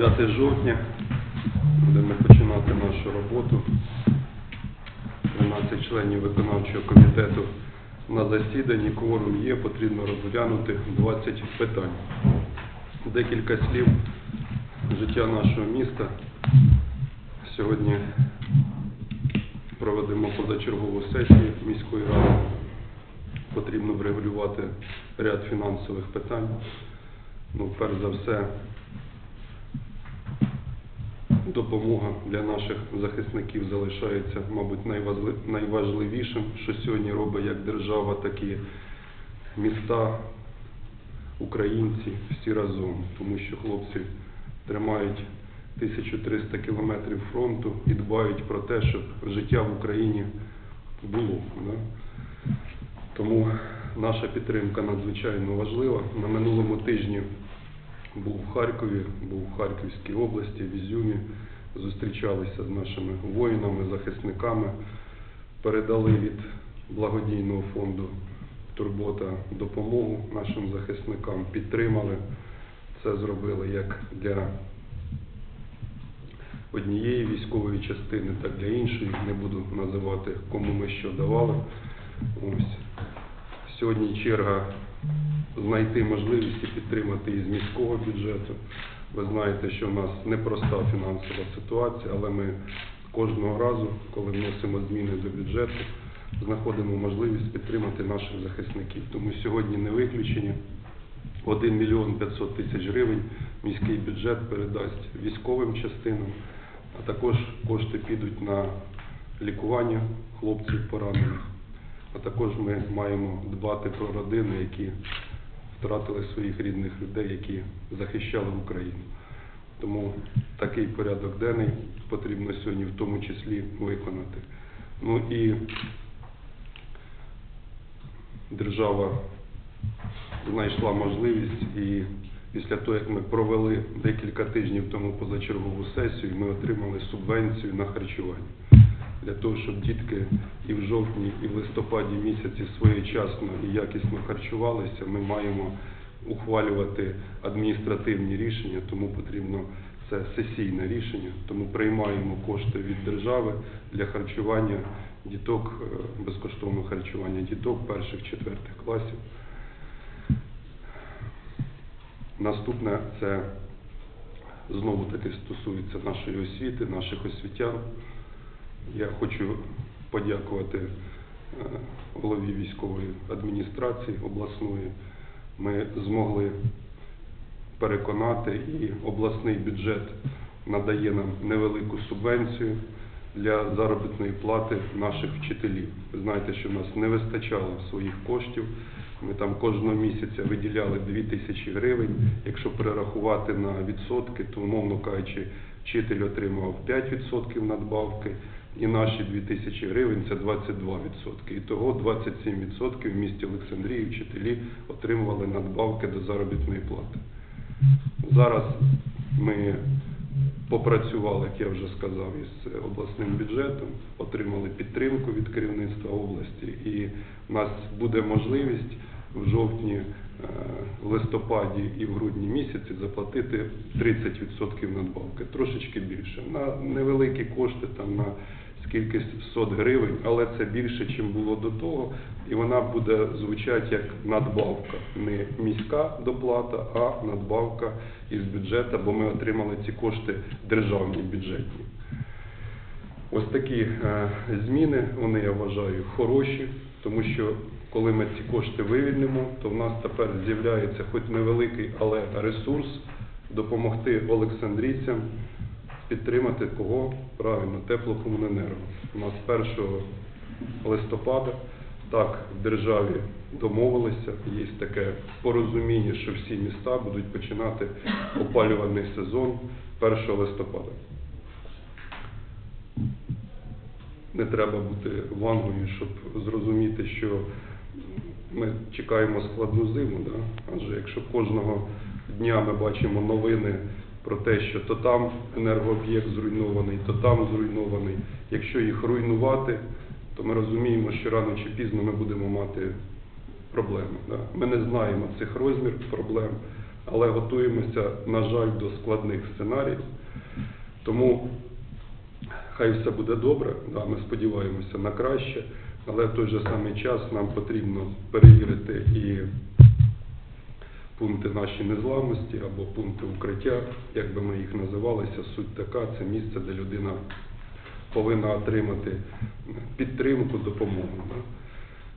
9 жовтня. Будемо починати нашу роботу. 13 членів виконавчого комітету на засіданні. Кворум є, потрібно розглянути 20 питань. Декілька слів життя нашого міста. Сьогодні проведемо позачергову сесію міської ради. Потрібно врегулювати ряд фінансових питань. Ну, перш за все, допомога для наших захисників залишається, мабуть, найважливішим, що сьогодні робить як держава, так і міста, українці всі разом, тому що хлопці тримають 1300 кілометрів фронту і дбають про те, щоб життя в Україні було. Да? Тому наша підтримка надзвичайно важлива. На минулому тижні був в Харкові, був в Харківській області, в Ізюмі, зустрічалися з нашими воїнами, захисниками, передали від благодійного фонду Турбота допомогу нашим захисникам, підтримали. Це зробили як для однієї військової частини, так для іншої. Не буду називати, кому ми що давали. Ось. Сьогодні черга знайти можливість підтримати із міського бюджету. Ви знаєте, що в нас непроста фінансова ситуація, але ми кожного разу, коли вносимо зміни до бюджету, знаходимо можливість підтримати наших захисників. Тому сьогодні не виключення. 1 мільйон 500 тисяч гривень міський бюджет передасть військовим частинам, а також кошти підуть на лікування хлопців поранених. А також ми маємо дбати про родини, які втратили своїх рідних людей, які захищали Україну. Тому такий порядок денний потрібно сьогодні в тому числі виконати. Ну і держава знайшла можливість і після того, як ми провели декілька тижнів тому позачергову сесію, ми отримали субвенцію на харчування. Для того, щоб дітки і в жовтні, і в листопаді місяці своєчасно і якісно харчувалися, ми маємо ухвалювати адміністративні рішення, тому потрібно це сесійне рішення. Тому приймаємо кошти від держави для харчування діток, е, безкоштовного харчування діток перших четвертих класів. Наступне це знову таки стосується нашої освіти, наших освітян. Я хочу подякувати е, голові військової адміністрації обласної. Ми змогли переконати і обласний бюджет надає нам невелику субвенцію для заробітної плати наших вчителів. Ви знаєте, що в нас не вистачало своїх коштів. Ми там кожного місяця виділяли 2 тисячі гривень. Якщо перерахувати на відсотки, то, умовно кажучи, вчитель отримав 5% надбавки, і наші 2 тисячі гривень це 22%. І того 27% в місті Олександрії вчителі отримували надбавки до заробітної плати. Зараз ми попрацювали, як я вже сказав, із обласним бюджетом, отримали підтримку від керівництва області, і в нас буде можливість в жовтні, в листопаді і в грудні місяці заплатити 30% надбавки, трошечки більше. На невеликі кошти, там на скільки сот гривень, але це більше, ніж було до того, і вона буде звучати як надбавка, не міська доплата, а надбавка із бюджету, бо ми отримали ці кошти державні бюджетні. Ось такі е, зміни, вони я вважаю хороші, тому що коли ми ці кошти вивільнимо, то в нас тепер з'являється хоч невеликий, але ресурс допомогти олександрійцям підтримати кого? Правильно, теплокомуненерго. У нас 1 листопада так в державі домовилися, є таке порозуміння, що всі міста будуть починати опалювальний сезон 1 листопада. Не треба бути вангою, щоб зрозуміти, що ми чекаємо складну зиму. Да? Адже якщо кожного дня ми бачимо новини про те, що то там енергооб'єкт зруйнований, то там зруйнований. Якщо їх руйнувати, то ми розуміємо, що рано чи пізно ми будемо мати проблеми. Да? Ми не знаємо цих розмірів проблем, але готуємося, на жаль, до складних сценаріїв. Тому хай все буде добре, да, ми сподіваємося на краще, але в той же самий час нам потрібно перевірити і пункти нашої незламності або пункти укриття, як би ми їх називалися, суть така, це місце, де людина повинна отримати підтримку, допомогу.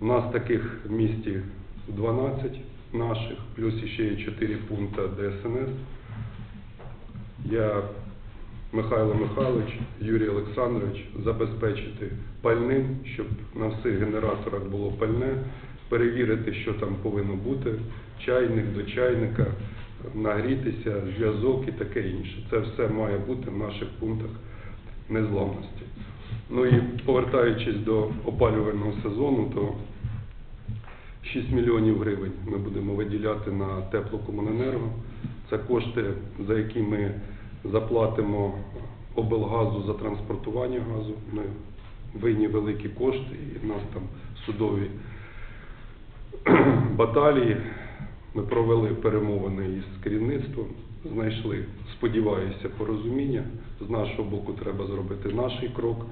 У нас таких в місті 12 наших, плюс ще є 4 пункти ДСНС. Я, Михайло Михайлович, Юрій Олександрович, забезпечити пальним, щоб на всіх генераторах було пальне, перевірити, що там повинно бути, чайник до чайника, нагрітися, зв'язок і таке інше. Це все має бути в наших пунктах незламності. Ну і повертаючись до опалювального сезону, то 6 мільйонів гривень ми будемо виділяти на теплокомуненерго. Це кошти, за які ми заплатимо облгазу за транспортування газу. Ми винні великі кошти, і в нас там судові баталії. Ми провели перемовини із керівництвом, знайшли, сподіваюся, порозуміння. З нашого боку треба зробити наш крок.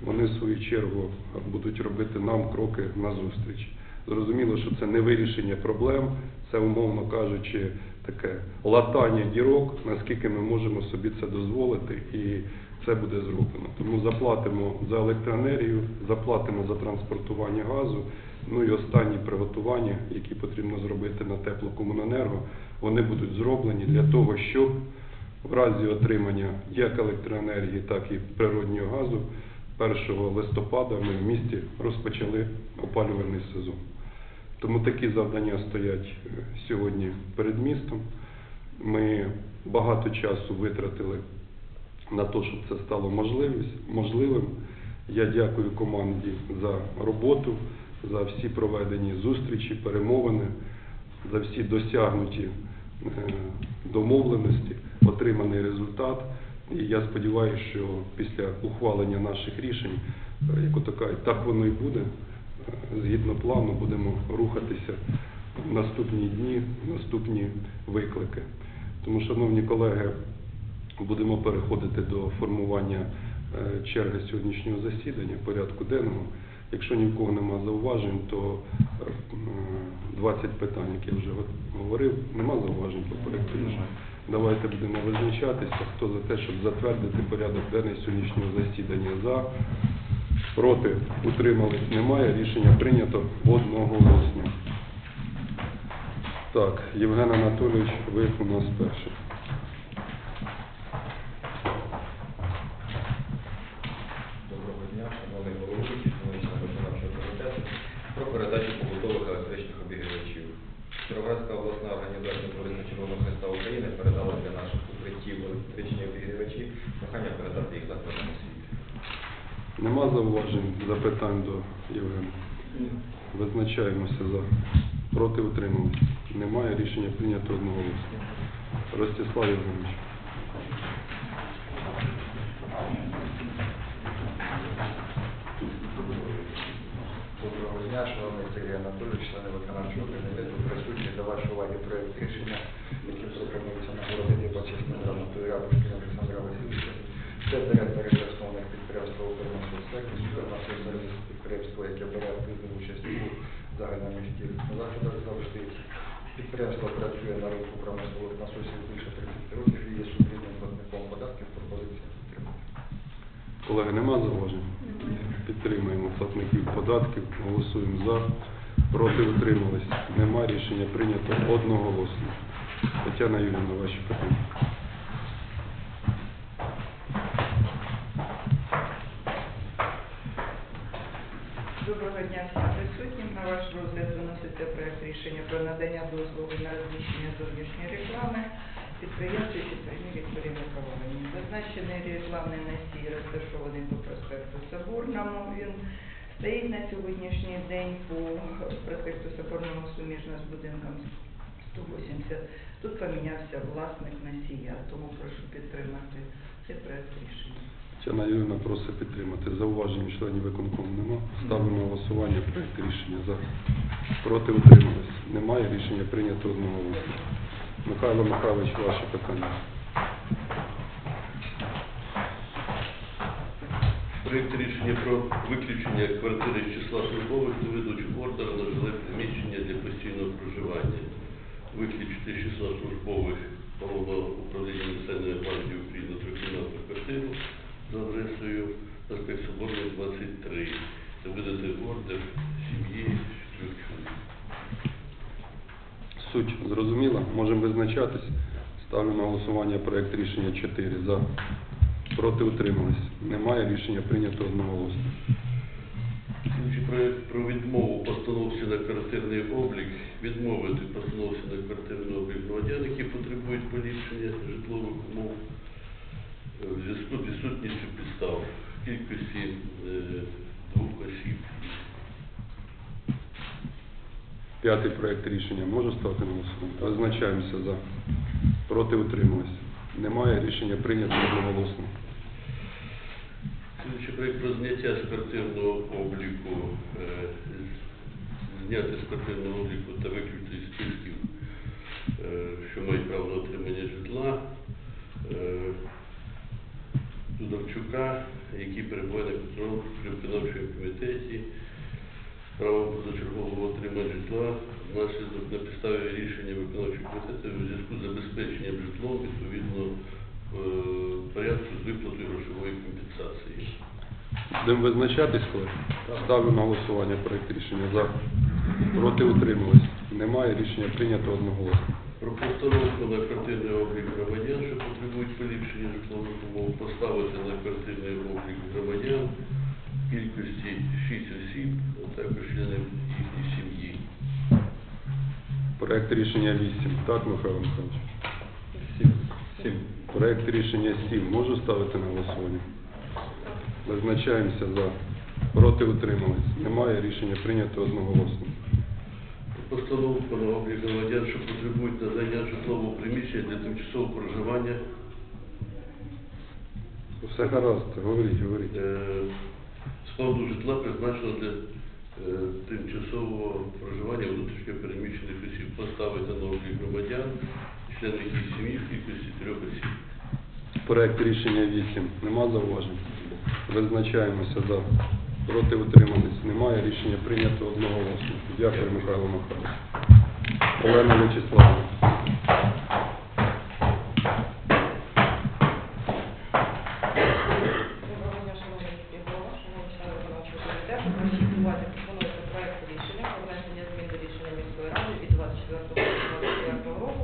Вони, в свою чергу, будуть робити нам кроки назустріч. Зрозуміло, що це не вирішення проблем, це, умовно кажучи, таке латання дірок, наскільки ми можемо собі це дозволити, і це буде зроблено. Тому заплатимо за електроенергію, заплатимо за транспортування газу. Ну і останні приготування, які потрібно зробити на теплокомуненерго, вони будуть зроблені для того, щоб в разі отримання як електроенергії, так і природнього газу 1 листопада ми в місті розпочали опалювальний сезон. Тому такі завдання стоять е, сьогодні перед містом. Ми багато часу витратили на те, щоб це стало можливим. Я дякую команді за роботу, за всі проведені зустрічі, перемовини, за всі досягнуті е, домовленості, отриманий результат. І я сподіваюся, що після ухвалення наших рішень, е, як кажуть, так воно і буде. Згідно плану будемо рухатися в наступні дні, в наступні виклики. Тому, шановні колеги, будемо переходити до формування е, черги сьогоднішнього засідання, порядку денного. Якщо ні в кого нема зауважень, то е, 20 питань, які я вже говорив, нема зауважень по порядку. Давайте будемо визначатися, хто за те, щоб затвердити порядок денний сьогоднішнього засідання. За, проти, утримались, немає. Рішення прийнято одноголосно. Так, Євген Анатолійович, ви у нас перший. Доброго дня, шановний головуючий, шановні виконавчого. Про передачу побутових електричних обігрівачів. Кіровоградська обласна організація Товариства Червоного Христа України передала для наших укриттів електричні обігрівачі. Прохання передати їх закладам освіти. Нема зауважень, запитань до Євгена? Визначаємося за. Проти утримались. Немає. Рішення прийнято одноголосно. Ростислав Євгенович. Доброго дня, шановний Сергій Анатолійович, члени виконавчого комітету, присутні до вашої уваги проект рішення, яким пропонується почесним грамотою Рябушкина Олександра Васильовича. Це директор бере активну участь у загальноміських заходах завжди. Підприємство працює на ринку промислових насосів більше 30 років і є сумлінним платником податків. Пропозиція підтримати. Колеги, нема зауважень? Підтримуємо платників податків. Голосуємо за. Проти утримались. Нема. Рішення прийнято одноголосно. Тетяна Юрійовна, ваші питання. Дня всім присутнім. На ваш розгляд виноситься проект рішення про надання дозволу на розміщення зовнішньої реклами підприємстві Підприємні Вікторії Миколаївні. Зазначений рекламний носій розташований по проспекту Соборному. Він стоїть на сьогоднішній день по проспекту Соборному суміжно з будинком 180. Тут помінявся власник носія, тому прошу підтримати цей проект рішення. Тетяна Юрійовна просить підтримати. Зауважень членів виконкому нема. Ставимо голосування проект рішення за. Проти утримались. Немає. Рішення прийнято одноголосно. Михайло Михайлович, ваше питання. Проєкт рішення про виключення квартири з числа службових та видачу ордера на жиле приміщення для постійного проживання. Виключити з числа службових головного управління Національної гвардії України трикімнатну квартиру за адресою проспект Соборний, 23 та видати ордер сім'ї з. Суть зрозуміла? Можемо визначатись. Ставлю на голосування проект рішення 4 за. Проти утримались. Немає рішення прийнято одноголосно. Слідчий проект про відмову постановці на квартирний облік, відмовити постановці на квартирний облік громадян, які потребують поліпшення житлових умов в зв'язку з відсутністю підстав в кількості е, двох осіб. П'ятий проект рішення можу ставити на голосування? Визначаємося за. Проти утримались. Немає рішення прийнято одноголосно. Слідчий проект про зняття з квартирного обліку, е, зняти з квартирного обліку та виключити з списків, е, що мають право на отримання житла, Дудовчука, який перебуває при виконавчому комітеті, право позачергового отримання житла внаслідок на підставі рішення виконавчого комітету у зв'язку з забезпеченням житлом відповідно е, порядку з виплатою грошової компенсації. Будемо визначатись, коли? Ставлю на голосування проект рішення за. Проти утримались. Немає рішення прийнято одноголосно. Про постановку на квартирний облік громадян, що потребують поліпшення житлових умов, поставити на квартирний облік громадян кількості 6 осіб, а також членів їхньої сім'ї. Проект рішення 8. Так, Михайло Михайлович? 7. 7. Проект рішення 7. Можу ставити на голосування? Визначаємося за. Проти утримались. Немає рішення прийнято одноголосно. Постановку на облік громадян, що потребують надання житлового приміщення для тимчасового проживання Все гаразд, говоріть, говоріть. е, складу житла призначено для е, тимчасового проживання внутрішньо переміщених осіб. Поставити на облік громадян, членів їх сім'ї в кількості трьох осіб. Проект рішення 8. Нема зауважень? Визначаємося за. Проти утримались. Немає рішення прийнято одноголосно. Дякую, Михайло Михайлович. Олена Вячеславовна. Доброго дня, шановний міський голова, шановні члени виконавчого комітету. Вашій увазі пропонується проект рішення про внесення змін до рішення міської ради від 24.04 року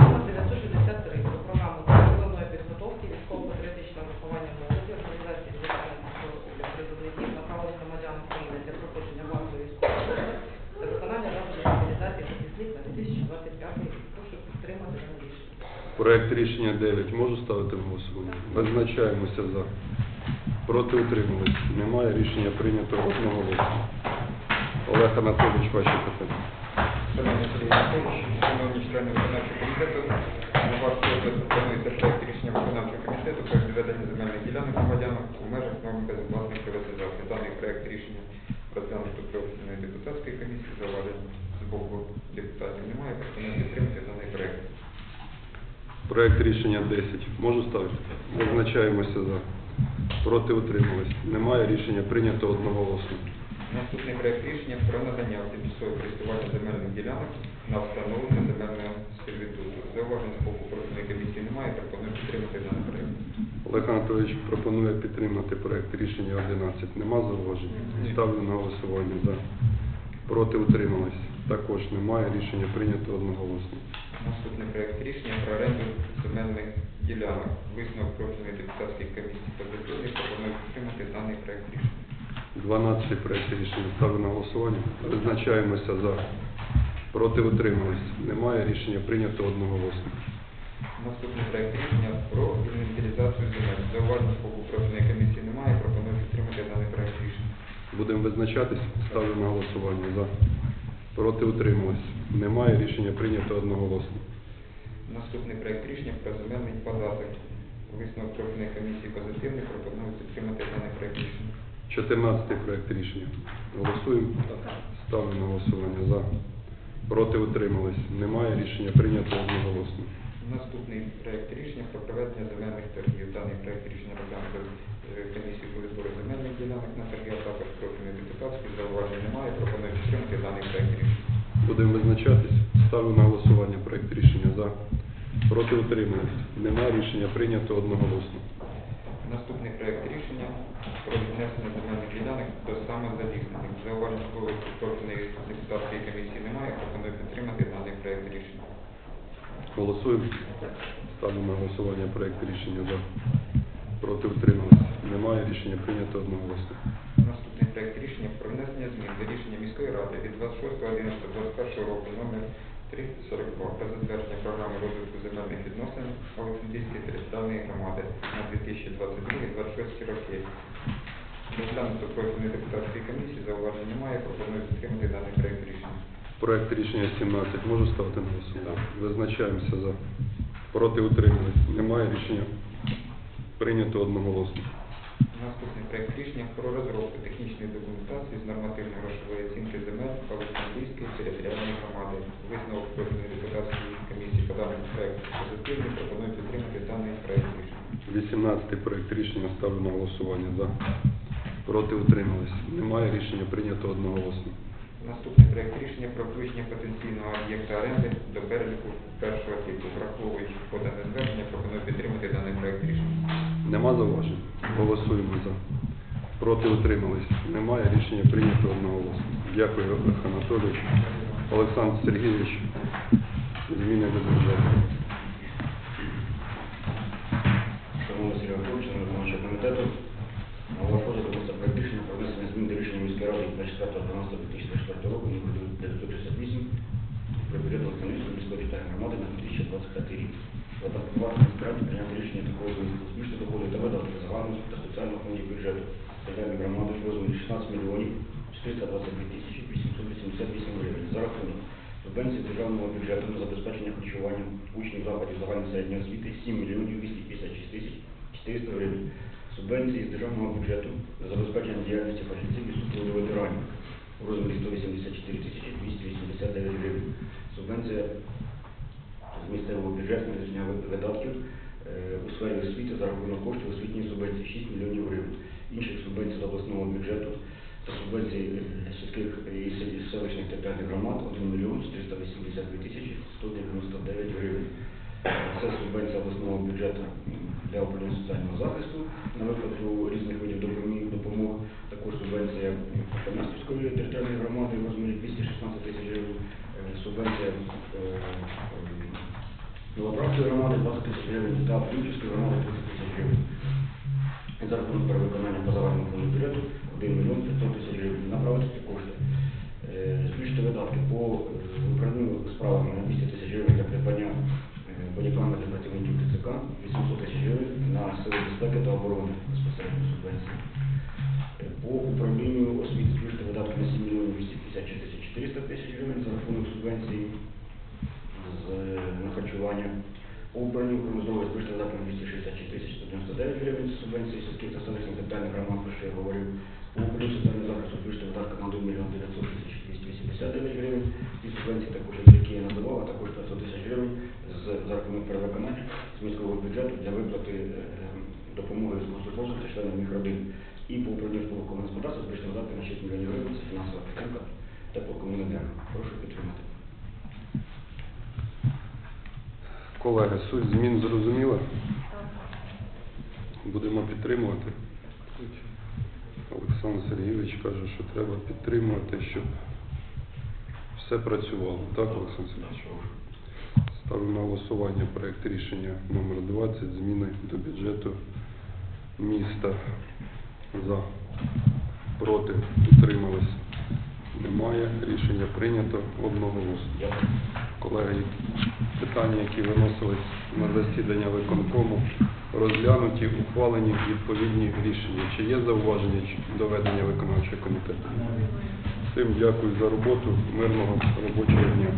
номер 963 про програму прикладної підготовки військово-патріотичного виховання молоді, організації державних призовників, направлених громадян України для проходження базової військової служби та виконання заходів мобілізації захисник на 2025 рік. Прошу підтримати рішення. Проект рішення 9. Можу ставити на голосування? Визначаємося за. Проти утримались. Немає рішення прийнято одноголосно. Олег Анатолійович, ваші питання. Шановні Сергій Анатолійович, шановні члени виконавчого комітету, на ваш пропонується проект рішення виконавчого комітету про відведення земельних ділянок громадянам у межах норм безоплатної приватизації. Даний проект рішення розглянуто профільної депутатської комісії, зауважень з боку депутатів немає, проект. Проект рішення 10. Можу ставити? Визначаємося за. Проти утримались. Немає рішення прийнято одноголосно. Наступний проект рішення про надання в тимчасове користування земельних ділянок на встановлення земельного сервітуту. Зауважень з боку профільної комісії немає, пропоную підтримати даний проект. Олег Анатолійович пропонує підтримати проект рішення 11. Нема зауважень? Ставлю на голосування за. Проти утримались. Також немає. Рішення прийнято одноголосно. Наступний проект рішення про оренду земельних ділянок. Висновок профільної депутатської комісії позитивний. Пропоную підтримати даний проект рішення. 12 проект рішення ставлю на голосування. Визначаємося за. Проти утримались. Немає. Рішення прийнято одноголосно. Наступний проект рішення про інвентаризацію земель. Зауважень з боку профільної комісії немає. Пропоную підтримати даний проект рішення. Будемо визначатись. Ставлю на голосування за. Проти утримались. Немає. Рішення прийнято одноголосно. Наступний проект рішення про земельний податок. Висновок профільної комісії позитивний. Пропоную підтримати даний проект рішення. 14 проект рішення. Голосуємо. Ставлю на голосування за. Проти утримались? Немає. Рішення прийнято одноголосно. Наступний проект рішення про проведення земельних торгів. Даний проект рішення розглянуто е, комісією по відбору земельних ділянок на торги, а також профільний депутатський зауважень немає. Пропоную підтримати даний проект рішення. Будемо визначатись. Ставлю на голосування проект рішення за. Проти утримались? Немає. Рішення прийнято одноголосно. Наступний проект рішення про віднесення земельних ділянок до самозаліснених. Зауважень такого профільної депутатської комісії немає. Пропоную підтримати даний проект рішення. Голосуємо. Ставлю на голосування проект рішення за. Проти утримались? Немає. Рішення прийнято одноголосно. Наступний проект рішення про внесення змін до рішення міської ради від 26.11.21 року номер 342 про затвердження програми розвитку земельних відносин Олександрійської територіальної громади на 2022-2026 роки. Розглянуто профільної депутатської комісії, зауважень немає, пропоную підтримати даний проект рішення. Проект рішення 17 можу ставити на голосування? Визначаємося за. Проти утримались? Немає. Рішення прийнято одноголосно. Наступний проект рішення про розробку технічної документації з нормативної грошової оцінки земель Олександрійської територіальної громади. Висновок профільної депутатської комісії по даному проекту позитивний. Пропоную підтримати даний проект рішення. 18 проект рішення ставлю на голосування за. Проти утримались? Немає. Рішення прийнято одноголосно. Наступний проект рішення про включення потенційного об'єкта оренди до переліку першого типу. Враховуючи подане звернення, пропоную підтримати даний проект рішення. Нема зауважень? Голосуємо за. Проти утримались? Немає. Рішення прийнято одноголосно. Дякую, Олег Анатолійович. Олександр Сергійович. Зміни до бюджету. Шановний Сергій Анатолійович, виконавчого комітету, 24.12.2004 року номер 968 про бюджет Олександрійської міської територіальної громади на 2025 рік. Запропонувати міській прийняти рішення такого збільшити доходи та видатки загального та спеціального фондів бюджету територіальної громади в розмірі 16 мільйонів 422 тисячі 888 гривень за рахунок субвенції державного бюджету на забезпечення харчуванням учнів закладів загальної середньої освіти 7 мільйонів 256 тисяч 400 гривень. Субвенції з державного бюджету за забезпечення діяльності фахівців і супроводу ветеранів у розмірі 184 тисячі 289 гривень. Субвенція з місцевого бюджету на видатків е, у сфері освіти за рахунок коштів освітньої субвенції 6 мільйонів гривень. Інших субвенцій з обласного бюджету та субвенцій е, сільських і селищних територіальних громад 1 мільйон 482 тисячі 199 гривень. Це субвенція обласного бюджету для управління соціального захисту на виплату різних видів допомог. Також субвенція Кам'янської територіальної громади в розмірі 216 тисяч гривень. Е, Субвенція е, е, Новоправської громади 20 тисяч гривень та Пінківської громади 30 тисяч гривень. І за рахунок перевиконання по загальному бюджету 1 мільйон 500 тисяч гривень. Направити ці кошти. Збільшити видатки по управлінню справами на 200 тисяч гривень для придбання для працівників ТЦК, 800 тисяч гривень на сили безпеки та оборони безпосередньо субвенції. По управлінню освіти збільшити видатки на 7 мільйонів 254 тисяч 400 тисяч гривень за рахунок субвенції з на харчування. По управлінню здоров'я збільшити видатки на 266 тисяч 199 гривень з субвенції сільських та селищних територіальних громад, про що я говорив. По управлінню соціального захисту збільшити видатки на 1 мільйон 900 тисяч 289 гривень. І субвенції також, які я називав, а також 500 тисяч гривень з за рахунок перевиконання з міського бюджету для виплати е, допомоги військовослужбовцям та членам їх родин. І по управлінню житлового господарства збільшити видатки на 6 мільйонів гривень. Це фінансова підтримка теплокомуненерго. Прошу підтримати. Колеги, суть змін зрозуміла? Будемо підтримувати. Олександр Сергійович каже, що треба підтримувати, щоб все працювало. Так, Олександр Сергійович? Ставлю на голосування проект рішення номер 20 зміни до бюджету міста за проти утримались. Немає. Рішення прийнято одноголосно. Колеги, питання, які виносились на засідання виконкому, розглянуті, ухвалені відповідні рішення. Чи є зауваження чи доведення виконавчого комітету? Всім дякую за роботу, мирного робочого дня.